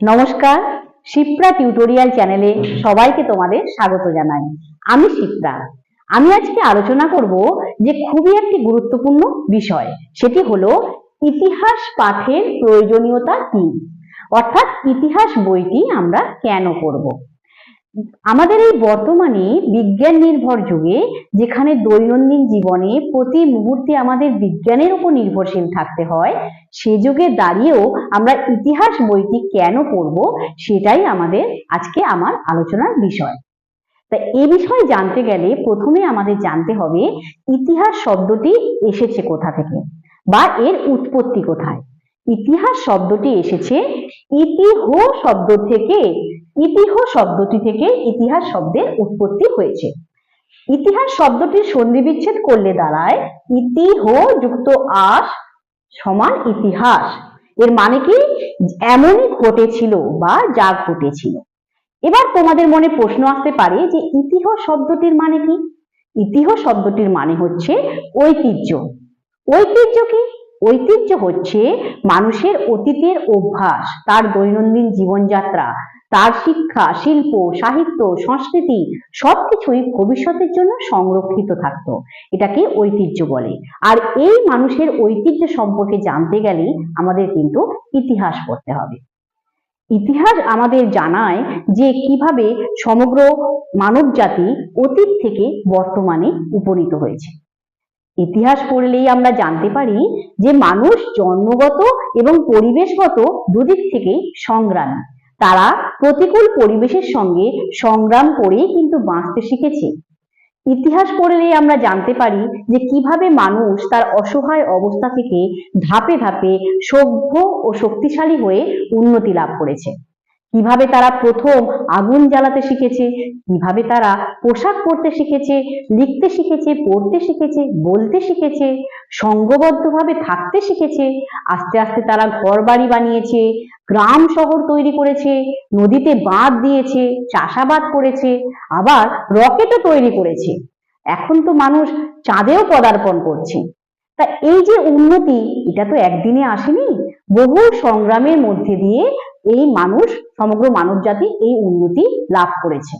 নমস্কার, শিপ্রা টিউটোরিয়াল চ্যানেলে সবাইকে তোমাদের স্বাগত জানাই। আমি শিপ্রা। আমি আজকে আলোচনা করব যে খুবই একটি গুরুত্বপূর্ণ বিষয়, সেটি হলো ইতিহাস পাঠের প্রয়োজনীয়তা কি? অর্থাৎ ইতিহাস বইটি আমরা কেন পড়ব? আমাদের এই বর্তমানে বিজ্ঞান নির্ভর যুগে যেখানে দৈনন্দিন জীবনে প্রতি মুহূর্তে আমাদের বিজ্ঞানের উপর নির্ভরশীল থাকতে হয়, সে যুগে দাঁড়িয়েও আমরা ইতিহাস বইটি কেন পড়ব সেটাই আমাদের আজকে আমার আলোচনার বিষয়। তা এই বিষয়ে জানতে গেলে প্রথমে আমাদের জানতে হবে ইতিহাস শব্দটি এসেছে কোথা থেকে বা এর উৎপত্তি কোথায়। ইতিহাস শব্দটি এসেছে ইতিহ শব্দ থেকে ইতিহ শব্দটি থেকে ইতিহাস শব্দের উৎপত্তি হয়েছে। ইতিহাস শব্দটির সন্ধি বিচ্ছেদ করলে দাঁড়ায় ইতিহ যুক্ত আস সমান ইতিহাস। এর মানে কি? এমনই ঘটেছিল বা যা ঘটেছিল। এবার তোমাদের মনে প্রশ্ন আসতে পারে যে ইতিহ শব্দটির মানে কি? ইতিহ শব্দটির মানে হচ্ছে ঐতিহ্য। ঐতিহ্য কি? ঐতিহ্য হচ্ছে মানুষের অতীতের অভ্যাস, তার দৈনন্দিন জীবনযাত্রা, তার শিক্ষা, শিল্প, সাহিত্য, সংস্কৃতি, সবকিছুই ভবিষ্যতের জন্য সংরক্ষিত থাকতো। এটাকে ঐতিহ্য বলে। আর এই মানুষের ঐতিহ্য সম্পর্কে জানতে গেলে আমাদের কিন্তু ইতিহাস পড়তে হবে। ইতিহাস আমাদের জানায় যে কীভাবে সমগ্র মানব জাতি অতীত থেকে বর্তমানে উপনীত হয়েছে। ইতিহাস পড়লেই আমরা জানতে পারি যে মানুষ জন্মগত এবং পরিবেশগত দুদিক থেকেই সংগ্রামী। তারা প্রতিকূল পরিবেশের সঙ্গে সংগ্রাম করে কিন্তু বাঁচতে শিখেছে। ইতিহাস পড়লেই আমরা জানতে পারি যে কীভাবে মানুষ তার অসহায় অবস্থা থেকে ধাপে ধাপে সভ্য ও শক্তিশালী হয়ে উন্নতি লাভ করেছে। কীভাবে তারা প্রথম আগুন জ্বালাতে শিখেছে, কীভাবে তারা পোশাক পরতে শিখেছে, লিখতে শিখেছে, পড়তে শিখেছে, বলতে শিখেছে সংঘবদ্ধভাবে থাকতে শিখেছে, আস্তে আস্তে তারা ঘর বাড়ি বানিয়েছে, গ্রাম শহর তৈরি করেছে, নদীতে বাঁধ দিয়েছে, চাষাবাদ করেছে, আবার রকেটও তৈরি করেছে। এখন তো মানুষ চাঁদেও পদার্পণ করছে। তা এই যে উন্নতি, এটা তো একদিনে আসেনি, বহু সংগ্রামের মধ্যে দিয়ে এই মানুষ, সমগ্র মানব জাতি এই উন্নতি লাভ করেছে।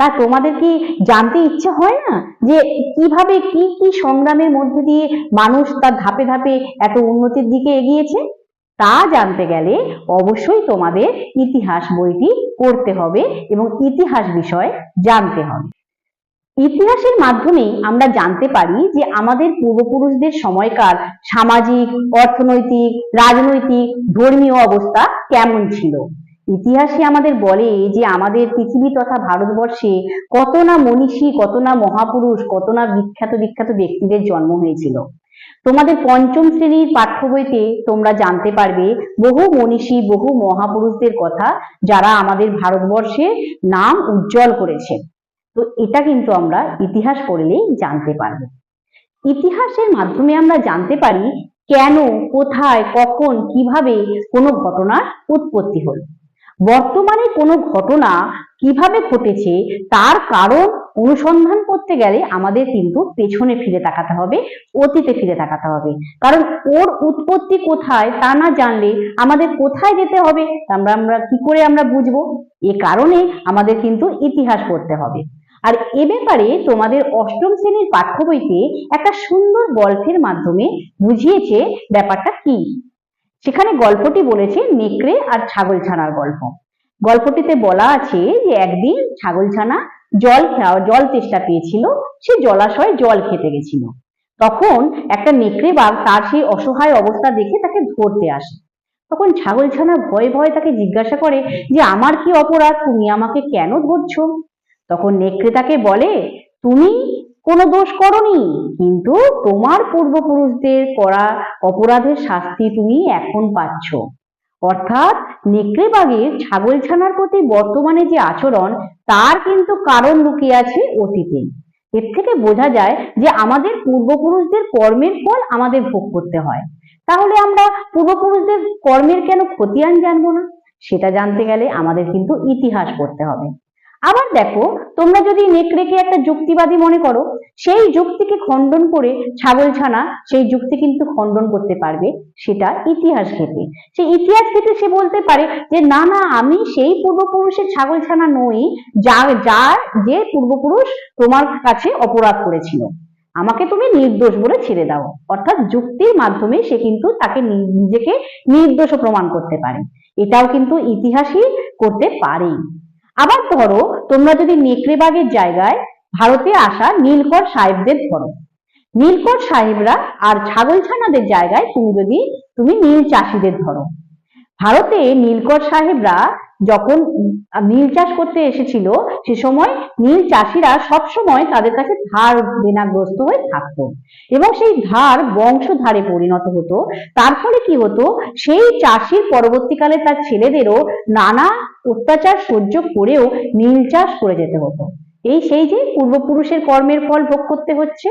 তা তোমাদের কি জানতে ইচ্ছে হয় না যে কীভাবে কি কি সংগ্রামের মধ্যে দিয়ে মানুষ তার ধাপে ধাপে এত উন্নতির দিকে এগিয়েছে? তা জানতে গেলে অবশ্যই তোমাদের ইতিহাস বইটি পড়তে হবে এবং ইতিহাস বিষয়ে জানতে হবে। ইতিহাসের মাধ্যমে আমরা জানতে পারি যে আমাদের পূর্বপুরুষদের সময়কার সামাজিক, অর্থনৈতিক, রাজনৈতিক, ধর্মীয় অবস্থা কেমন ছিল? ইতিহাসে আমাদের বলে যে আমাদের পৃথিবী তথা ভারতবর্ষে কত না মনীষী, কত না মহাপুরুষ, কত না বিখ্যাত বিখ্যাত ব্যক্তিদের জন্ম হয়েছিল। তোমাদের পঞ্চম শ্রেণির পাঠ্য বইতে তোমরা জানতে পারবে বহু মনীষী, বহু মহাপুরুষদের কথা যারা আমাদের ভারতবর্ষের নাম উজ্জ্বল করেছে। তো এটা কিন্তু আমরা ইতিহাস পড়লেই জানতে পারব। ইতিহাসের মাধ্যমে আমরা জানতে পারি কেন, কোথায়, কখন, কীভাবে কোনো ঘটনার উৎপত্তি হলো। বর্তমানে কোনো ঘটনা কীভাবে ঘটেছে, তার কারণ অনুসন্ধান করতে গেলে আমাদের কিন্তু পেছনে ফিরে তাকাতে হবে, অতীতে ফিরে তাকাতে হবে। কারণ ওর উৎপত্তি কোথায় তা না জানলে আমাদের কোথায় যেতে হবে আমরা আমরা কি করে আমরা বুঝব? এ কারণে আমাদের কিন্তু ইতিহাস পড়তে হবে। আর এ ব্যাপারে তোমাদের অষ্টম শ্রেণির পাঠ্য বইতে একটা সুন্দর গল্পের মাধ্যমে বুঝিয়েছে ব্যাপারটা কি? সেখানে গল্পটি বলেছে নেকড়ে আর ছাগলছানার গল্প। গল্পটিতে বলা আছে যে একদিন ছাগলছানা জল খাওয়া, জল তেষ্টা পেয়েছিল, সে জলাশয়ে জল খেতে গেছিল। তখন একটা নেকড়ে বাঘ তার সেই অসহায় অবস্থা দেখে তাকে ধরতে আসে। তখন ছাগলছানা ভয়ে ভয়ে তাকে জিজ্ঞাসা করে যে, আমার কি অপরাধ? তুমি আমাকে কেন ধরছো? তখন নেকড়ে তাকে বলে, তুমি কোনো দোষ করনি, কিন্তু তোমার পূর্বপুরুষদের করা অপরাধের শাস্তি তুমি এখন পাচ্ছ। অর্থাৎ নেকড়ে বাঘের ছাগলছানার প্রতি বর্তমানে যে আচরণ, তার কিন্তু কারণ লুকিয়ে আছে অতীতে। এর থেকে বোঝা যায় যে আমাদের পূর্বপুরুষদের কর্মের ফল আমাদের ভোগ করতে হয়। তাহলে আমরা পূর্বপুরুষদের কর্মের কেন খতিয়ান জানব না? সেটা জানতে গেলে আমাদের কিন্তু ইতিহাস পড়তে হবে। আবার দেখো, তোমরা যদি নেকড়েকে একটা যুক্তিবাদী মনে করো, সেই যুক্তিকে খণ্ডন করে ছাগলছানা সেই যুক্তি কিন্তু খণ্ডন করতে পারবে, সেটা ইতিহাস ঘেটে। সেই ইতিহাস ঘেটে সে বলতে পারে যে, না না, আমি সেই পূর্বপুরুষের ছাগলছানা নই, যা যার যে পূর্বপুরুষ তোমার কাছে অপরাধ করেছিল। আমাকে তুমি নির্দোষ বলে ছেড়ে দাও। অর্থাৎ যুক্তির মাধ্যমে সে কিন্তু তাকে নিজেকে নির্দোষ প্রমাণ করতে পারে। এটাও কিন্তু ইতিহাসই করতে পারে আবার ধরো তোমরা যদি নেকড়েবাগের জায়গায় ভারতে আসা নীলকর সাহেবদের ধরো নীলকর সাহেবরা আর ছাগলছানাদের জায়গায় তুমি যদি তুমি নীল চাষিদের ধরো। ভারতে নীলকর সাহেবরা যখন নীল চাষ করতে এসেছিল, সে সময় নীল চাষিরা সব সময় তাদের কাছে ধার দেনাগ্রস্ত হয়ে থাকতো। এবং সেই ধার বংশধারে পরিণত হতো। তার ফলে কি হতো? সেই চাষির পরবর্তীকালে তার ছেলেদেরও নানা অত্যাচার সহ্য করেও নীল চাষ করে যেতে হতো। এই সেই যে পূর্বপুরুষের কর্মের ফল ভোগ করতে হচ্ছে,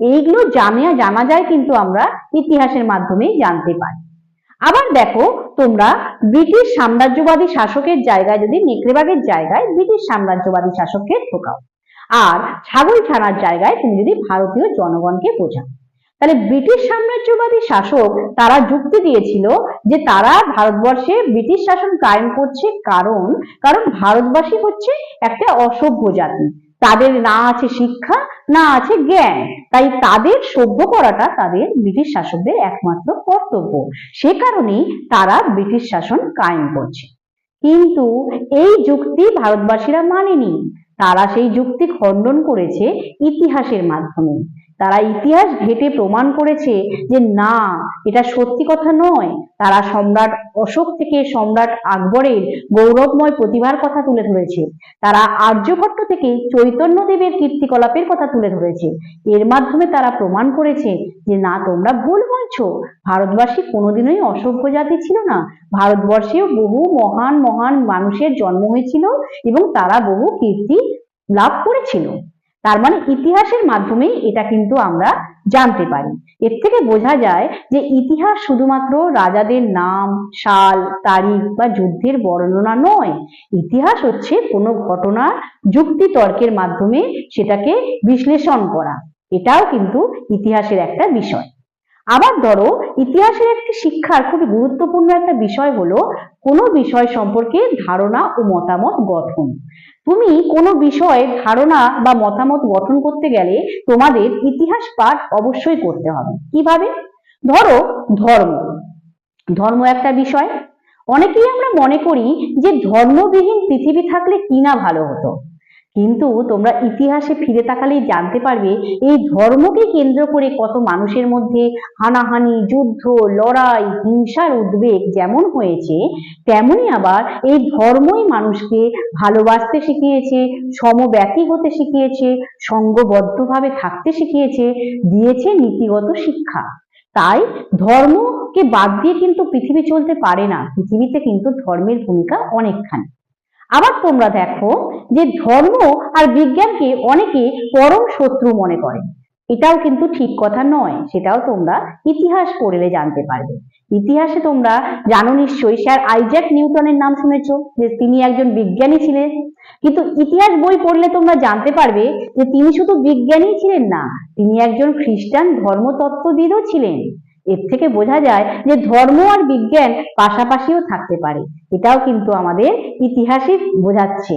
এইগুলো জানা জানা যায় কিন্তু আমরা ইতিহাসের মাধ্যমেই জানতে পারি। আবার দেখো, তোমরা ব্রিটিশ সাম্রাজ্যবাদী শাসকের জায়গায় যদি নেকড়েবাগের জায়গায় ব্রিটিশ সাম্রাজ্যবাদী শাসককে ঢোকাও আর ছাগল ছানার জায়গায় তুমি যদি ভারতীয় জনগণকে বোঝাও। তাহলে ব্রিটিশ সাম্রাজ্যবাদী শাসক তারা যুক্তি দিয়েছিল যে তারা ভারতবর্ষে ব্রিটিশ শাসন কায়েম করছে কারণ কারণ ভারতবাসী হচ্ছে একটা অসভ্য জাতি। তাদের না আছে শিক্ষা, না আছে জ্ঞান। তাই তাদের সভ্য করাটা তাদের ব্রিটিশ শাসকদের একমাত্র কর্তব্য। সে কারণেই তারা ব্রিটিশ শাসন কায়েম করছে। কিন্তু এই যুক্তি ভারতবাসীরা মানেনি। তারা সেই যুক্তি খণ্ডন করেছে ইতিহাসের মাধ্যমে। তারা ইতিহাস ঘেটে প্রমাণ করেছে যে না, এটা সত্যি কথা নয়। তারা সম্রাট অশোক থেকে সম্রাট আকবরের গৌরবময় প্রতিভার কথা তুলে ধরেছে। তারা আর্যভট্ট থেকে চৈতন্যদেবের কীর্তিকলাপের কথা তুলে ধরেছে। এর মাধ্যমে তারা প্রমাণ করেছে যে না, তোমরা ভুল বলছো। ভারতবাসী কোনোদিনই অসভ্য জাতি ছিল না। ভারতবর্ষেও বহু মহান মহান মানুষের জন্ম হয়েছিল এবং তারা বহু কীর্তি লাভ করেছিল। তার মানে ইতিহাসের মাধ্যমে এটা কিন্তু আমরা জানতে পারি। এর থেকে বোঝা যায় যে ইতিহাস শুধুমাত্র রাজাদের নাম, সাল, তারিখ বা যুদ্ধের বর্ণনা নয়। ইতিহাস হচ্ছে কোনো ঘটনার যুক্তি তর্কের মাধ্যমে সেটাকে বিশ্লেষণ করা। এটাও কিন্তু ইতিহাসের একটা বিষয়। আবার ধরো, ইতিহাসের একটি শিক্ষার খুবই গুরুত্বপূর্ণ একটা বিষয় হলো, কোনো বিষয় সম্পর্কে ধারণা ও মতামত গঠন। তুমি কোনো বিষয়ে ধারণা বা মতামত গঠন করতে গেলে তোমাদের ইতিহাস পাঠ অবশ্যই করতে হবে। কীভাবে? ধরো, ধর্ম। ধর্ম একটা বিষয়। অনেকেই আমরা মনে করি যে ধর্মবিহীন পৃথিবী থাকলে কি না ভালো হতো? কিন্তু তোমরা ইতিহাসে ফিরে তাকালেই জানতে পারবে, এই ধর্মকে কেন্দ্র করে কত মানুষের মধ্যে হানাহানি, যুদ্ধ, লড়াই, হিংসার উদ্বেগ যেমন হয়েছে, তেমনি আবার এই ধর্মই মানুষকে ভালোবাসতে শিখিয়েছে সমব্যথী হতে শিখিয়েছে, সঙ্গবদ্ধভাবে থাকতে শিখিয়েছে, দিয়েছে নীতিগত শিক্ষা। তাই ধর্মকে বাদ দিয়ে কিন্তু পৃথিবী চলতে পারে না, পৃথিবীতে কিন্তু ধর্মের ভূমিকা অনেকখানি। আবার তোমরা দেখো যে ধর্ম আর বিজ্ঞানকে অনেকে পরম শত্রু মনে করে। এটাও কিন্তু ঠিক কথা নয়, সেটাও তোমরা ইতিহাস পড়লে জানতে পারবে। ইতিহাসে তোমরা জানো নিশ্চয়ই, স্যার আইজ্যাক নিউটনের নাম শুনেছো, যে তিনি একজন বিজ্ঞানী ছিলেন। কিন্তু ইতিহাস বই পড়লে তোমরা জানতে পারবে যে তিনি শুধু বিজ্ঞানী ছিলেন না, তিনি একজন খ্রিস্টান ধর্মতত্ত্ববিদও ছিলেন। এর থেকে বোঝা যায় যে ধর্ম আর বিজ্ঞান পাশাপাশিও থাকতে পারে। এটাও কিন্তু আমাদের ইতিহাসই বোঝাচ্ছে।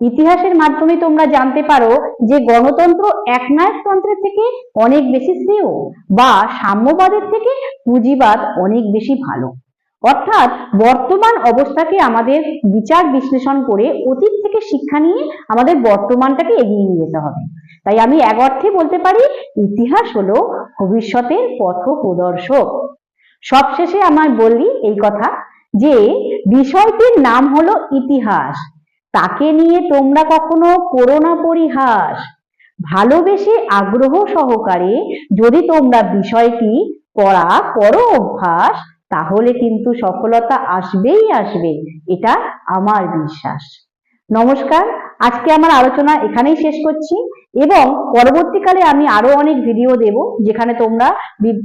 ইতিহাসের মাধ্যমে তোমরা জানতে পারো যে গণতন্ত্র একনায়কতন্ত্রের থেকে অনেক বেশি শ্রেয় বা সাম্যবাদের থেকে পুঁজিবাদ অনেক বেশি ভালো। অর্থাৎ বর্তমান অবস্থাকে আমাদের বিচার বিশ্লেষণ করে অতীত থেকে শিক্ষা নিয়ে আমাদের বর্তমানটাকে এগিয়ে নিয়ে যেতে হবে। তাই আমি এক অর্থে বলতে পারি, ইতিহাস হলো ভবিষ্যতের পথ প্রদর্শক। সবশেষে আমার বললি এই কথা যে, বিষয়টির নাম হলো ইতিহাস। তাকে নিয়ে তোমরা কখনো করোনা পরিহাস। ভালোবেসে আগ্রহ সহকারে যদি তোমরা বিষয়টি পড়া করো অভ্যাস তাহলে কিন্তু সফলতা আসবেই আসবে এটা আমার বিশ্বাস। নমস্কার আজকে আমার আলোচনা এখানেই শেষ করছি এবং পরবর্তীকালে আমি আরও অনেক ভিডিও দেব যেখানে তোমরা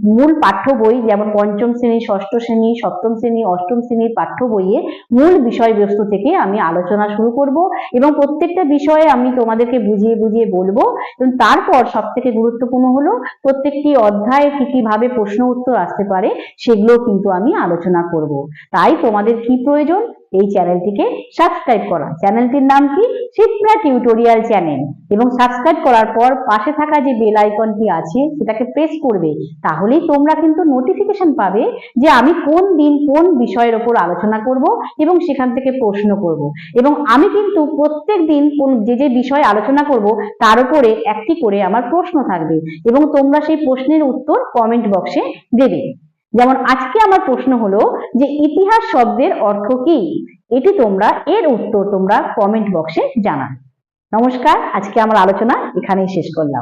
মূল পাঠ্য বই যেমন পঞ্চম শ্রেণি, ষষ্ঠ শ্রেণি, সপ্তম শ্রেণি, অষ্টম শ্রেণির পাঠ্য বইয়ে মূল বিষয়বস্তু থেকে আমি আলোচনা শুরু করব এবং প্রত্যেকটা বিষয়ে আমি তোমাদেরকে বুঝিয়ে বুঝিয়ে বলব। এবং তারপর সব থেকে গুরুত্বপূর্ণ হলো, প্রত্যেকটি অধ্যায়ে কি কীভাবে প্রশ্ন উত্তর আসতে পারে সেগুলো কিন্তু আমি আলোচনা করব। তাই তোমাদের কি প্রয়োজন? এই চ্যানেলটিকে সাবস্ক্রাইব করা। চ্যানেলটির নাম কি? শিপ্রা টিউটোরিয়াল চ্যানেল এবং সাবস্ক্রাইব করার পর পাশে থাকা যে বেল আইকনটি আছে, সেটাকে প্রেস করবে। তাহলেই তোমরা কিন্তু নোটিফিকেশন পাবে যে আমি কোন দিন কোন বিষয়ের ওপর আলোচনা করব এবং সেখান থেকে প্রশ্ন করব। এবং আমি কিন্তু প্রত্যেক দিন কোন যে যে বিষয় আলোচনা করব, তার উপরে একটি করে আমার প্রশ্ন থাকবে। এবং তোমরা সেই প্রশ্নের উত্তর কমেন্ট বক্সে দেবে। যেমন আজকে আমার প্রশ্ন হলো যে ইতিহাস শব্দের অর্থ কি? এটি তোমরা, এর উত্তর তোমরা কমেন্ট বক্সে জানাবে। নমস্কার, আজকে আমার আলোচনা এখানেই শেষ করলাম।